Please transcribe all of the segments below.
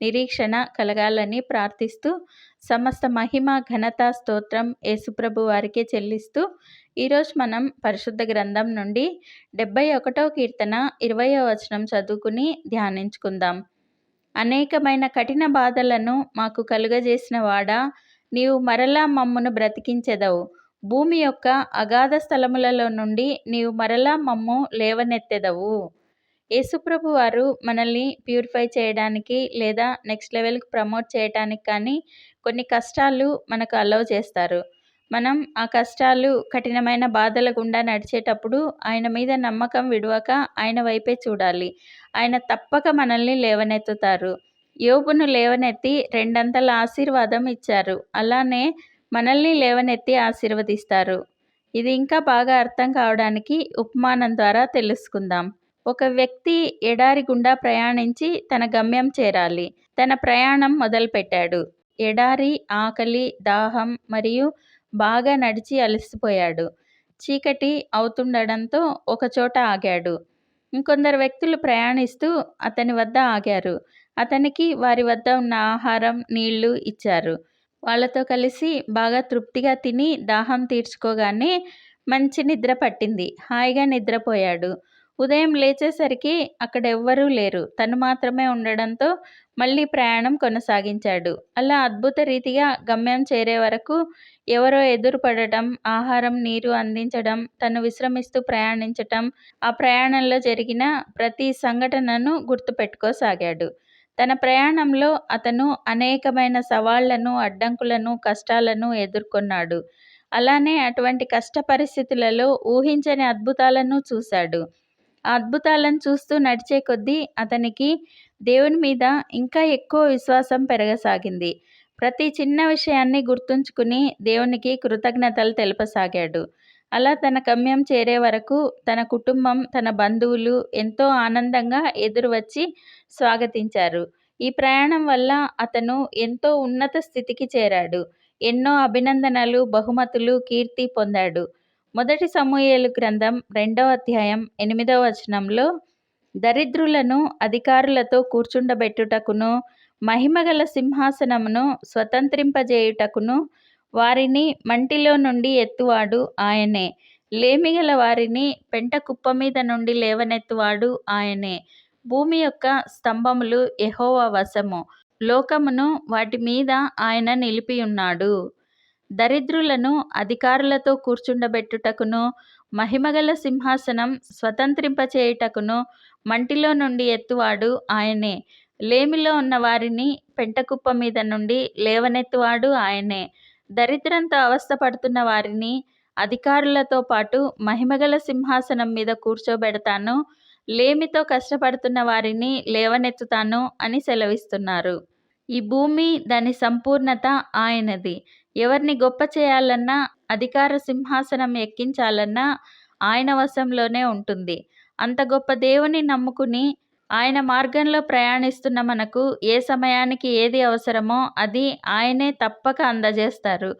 నిరీక్షణ కలగాలని ప్రార్థిస్తూ సమస్త మహిమ ఘనత స్తోత్రం యేసుప్రభు వారికే చెల్లిస్తూ ఈరోజు మనం పరిశుద్ధ గ్రంథం నుండి డెబ్బై ఒకటో కీర్తన ఇరవయో వచనం చదువుకుని ధ్యానించుకుందాం. అనేకమైన కఠిన బాధలను మాకు కలుగజేసిన వాడా నీవు మరలా మమ్మును బ్రతికించెదవు. భూమి యొక్క అగాధ స్థలములలో నుండి నీవు మరలా మమ్ము లేవనెత్తెదవు. యేసుప్రభు వారు మనల్ని ప్యూరిఫై చేయడానికి లేదా నెక్స్ట్ లెవెల్కి ప్రమోట్ చేయడానికి కానీ కొన్ని కష్టాలు మనకు అలౌ చేస్తారు. మనం ఆ కష్టాలు కఠినమైన బాధల గుండా నడిచేటప్పుడు ఆయన మీద నమ్మకం విడవక ఆయన వైపే చూడాలి. ఆయన తప్పక మనల్ని లేవనెత్తుతారు. యోబును లేవనెత్తి రెండంతల ఆశీర్వాదం ఇచ్చారు. అలానే మనల్ని లేవనెత్తి ఆశీర్వదిస్తారు. ఇది ఇంకా బాగా అర్థం కావడానికి ఉపమానం ద్వారా తెలుసుకుందాం. ఒక వ్యక్తి ఎడారి గుండా ప్రయాణించి తన గమ్యం చేరాలి. తన ప్రయాణం మొదలుపెట్టాడు. ఎడారి ఆకలి దాహం మరియు బాగా నడిచి అలసిపోయాడు. చీకటి అవుతుండడంతో ఒకచోట ఆగాడు. ఇంకొందరు వ్యక్తులు ప్రయాణిస్తూ అతని వద్ద ఆగారు. అతనికి వారి వద్ద ఉన్న ఆహారం నీళ్ళు ఇచ్చారు. వాళ్ళతో కలిసి బాగా తృప్తిగా తిని దాహం తీర్చుకోగానే మంచి నిద్ర పట్టింది. హాయిగా నిద్రపోయాడు. ఉదయం లేచేసరికి అక్కడ ఎవ్వరూ లేరు. తను మాత్రమే ఉండడంతో మళ్ళీ ప్రయాణం కొనసాగించాడు. అలా అద్భుత రీతిగా గమ్యం చేరే వరకు ఎవరో ఎదురుపడటం ఆహారం నీరు అందించడం తను విశ్రమిస్తూ ప్రయాణించటం ఆ ప్రయాణంలో జరిగిన ప్రతి సంఘటనను గుర్తుపెట్టుకోసాగాడు. తన ప్రయాణంలో అతను అనేకమైన సవాళ్ళను అడ్డంకులను కష్టాలను ఎదుర్కొన్నాడు. అలానే అటువంటి కష్ట పరిస్థితులలో ఊహించని అద్భుతాలను చూశాడు. అద్భుతాలను చూస్తూ నడిచే కొద్దీ అతనికి దేవుని మీద ఇంకా ఎక్కువ విశ్వాసం పెరగసాగింది. ప్రతి చిన్న విషయాన్ని గుర్తుంచుకుని దేవునికి కృతజ్ఞతలు తెలపసాగాడు. అలా తన గమ్యం చేరే వరకు తన కుటుంబం తన బంధువులు ఎంతో ఆనందంగా ఎదురు వచ్చి స్వాగతించారు. ఈ ప్రయాణం వల్ల అతను ఎంతో ఉన్నత స్థితికి చేరాడు. ఎన్నో అభినందనలు బహుమతులు కీర్తి పొందాడు. మొదటి సమూహేలు గ్రంథం రెండవ అధ్యాయం ఎనిమిదవ వచనంలో దరిద్రులను అధికారులతో కూర్చుండబెట్టుటకును మహిమగల సింహాసనమును స్వతంత్రింపజేయుటకును వారిని మంటిలో నుండి ఎత్తువాడు ఆయనే. లేమిగల వారిని పెంట కుప్ప మీద నుండి లేవనెత్తువాడు ఆయనే. భూమి యొక్క స్తంభములు ఎహోవా వశము. లోకమును వాటి మీద ఆయన నిలిపి ఉన్నాడు దరిద్రులను అధికారులతో కూర్చుండబెట్టుటకును మహిమగల సింహాసనం స్వతంత్రింపచేయుటకును మంటిలో నుండి ఎత్తువాడు ఆయనే. లేమిలో ఉన్న వారిని పెంటకుప్ప మీద నుండి లేవనెత్తువాడు ఆయనే. దరిద్రంతో అవస్థపడుతున్న వారిని అధికారులతో పాటు మహిమగల సింహాసనం మీద కూర్చోబెడతాను లేమితో కష్టపడుతున్న వారిని లేవనెత్తుతాను అని సెలవిస్తున్నారు. ఈ భూమి దాని సంపూర్ణత ఆయనది. ఎవరిని గొప్ప చేయాలన్నా అధికార సింహాసనం ఎక్కించాలన్నా ఆయన వశంలోనే ఉంటుంది. అంత గొప్ప దేవుని నమ్ముకుని ఆయన మార్గంలో ప్రయాణిస్తున్న మనకు ఏ సమయానికి ఏది అవసరమో అది ఆయనే తప్పక అందజేస్తారు.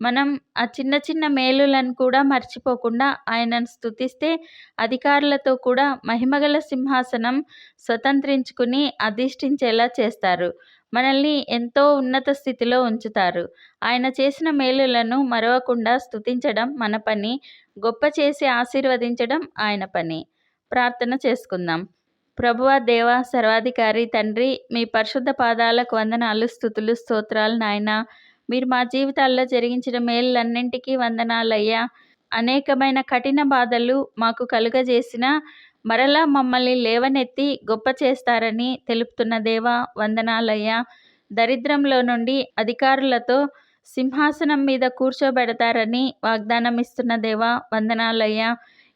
మనం ఆ చిన్న చిన్న మేలులను కూడా మర్చిపోకుండా ఆయనను స్థుతిస్తే అధికారులతో కూడా మహిమగల సింహాసనం స్వతంత్రించుకుని అధిష్ఠించేలా చేస్తారు. మనల్ని ఎంతో ఉన్నత స్థితిలో ఉంచుతారు. ఆయన చేసిన మేలులను మరవకుండా స్థుతించడం మన పని గొప్ప చేసి ఆశీర్వదించడం ఆయన పని. ప్రార్థన చేసుకుందాం. ప్రభువ దేవ సర్వాధికారి తండ్రి మీ పరిశుద్ధ పాదాలకు వందనాలు స్థుతులు స్తోత్రాలు నాయన. మీరు మా జీవితాల్లో జరిగించిన మేలులన్నింటికీ వందనాలయ్యా. అనేకమైన కఠిన బాధలు మాకు కలుగజేసిన మరలా మమ్మల్ని లేవనెత్తి గొప్ప చేస్తారని తెలుపుతున్న దేవా వందనాలయ్యా. దరిద్రంలో నుండి అధికారులతో సింహాసనం మీద కూర్చోబెడతారని వాగ్దానం ఇస్తున్న దేవా వందనాలయ్యా.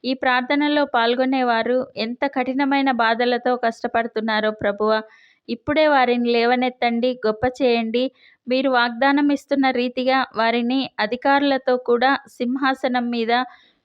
ఈ ప్రార్థనలో పాల్గొనేవారు ఎంత కఠినమైన బాధలతో కష్టపడుతున్నారో ప్రభువ. ఇప్పుడే వారిని లేవనెత్తండి గొప్ప చేయండి. మీరు వాగ్దానం ఇస్తున్న రీతిగా వారిని అధికారులతో కూడా సింహాసనం మీద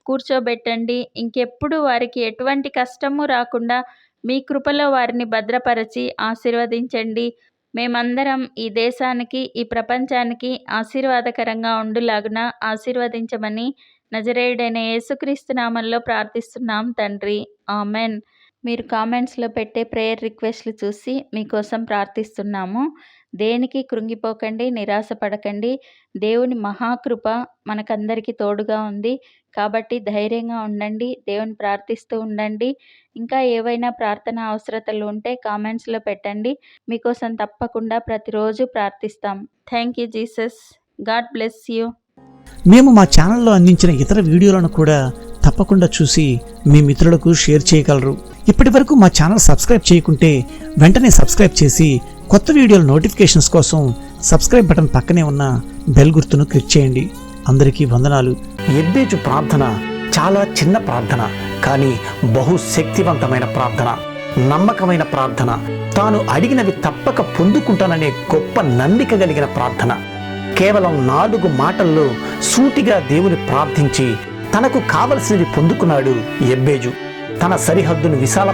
కూర్చోబెట్టండి. ఇంకెప్పుడు వారికి ఎటువంటి కష్టము రాకుండా మీ కృపలో వారిని భద్రపరచి ఆశీర్వదించండి. మేమందరం ఈ దేశానికి ఈ ప్రపంచానికి ఆశీర్వాదకరంగా ఉండులాగున ఆశీర్వదించమని నజరేయుడైన యేసుక్రీస్తు నామంలో ప్రార్థిస్తున్నాం తండ్రి. ఆమెన్. మీరు కామెంట్స్లో పెట్టే ప్రేయర్ రిక్వెస్ట్లు చూసి మీకోసం ప్రార్థిస్తున్నాము. దేనికి కృంగిపోకండి నిరాశపడకండి. దేవుని మహాకృప మనకందరికీ తోడుగా ఉంది. కాబట్టి ధైర్యంగా ఉండండి దేవుని ప్రార్థిస్తూ ఉండండి. ఇంకా ఏవైనా ప్రార్థన అవసరతలు ఉంటే కామెంట్స్లో పెట్టండి. మీకోసం తప్పకుండా ప్రతిరోజు ప్రార్థిస్తాం. Thank you Jesus. God bless you. మేము మా ఛానల్లో అందించిన ఇతర వీడియోలను కూడా తప్పకుండా చూసి మీ మిత్రులకు షేర్ చేయగలరు. ఇప్పటి వరకు మా ఛానల్ సబ్స్క్రైబ్ చేయకుంటే వెంటనే సబ్స్క్రైబ్ చేసి కొత్త వీడియోల నోటిఫికేషన్స్ కోసం సబ్స్క్రైబ్ బటన్ పక్కనే ఉన్న బెల్ గుర్తును క్లిక్ చేయండి. అందరికీ వందనాలు. ఎబ్బేజు ప్రార్థన చాలా చిన్న ప్రార్థన కానీ బహు శక్తివంతమైన ప్రార్థన నమ్మకమైన ప్రార్థన. తాను అడిగినవి తప్పక పొందుకుంటాననే గొప్ప నమ్మిక కలిగిన ప్రార్థన. కేవలం నాలుగు మాటల్లో సూటిగా దేవుని ప్రార్థించి తనకు కావలసినది పొందుకున్నాడు ఎబ్బేజు. తన సరిహద్దును విశాల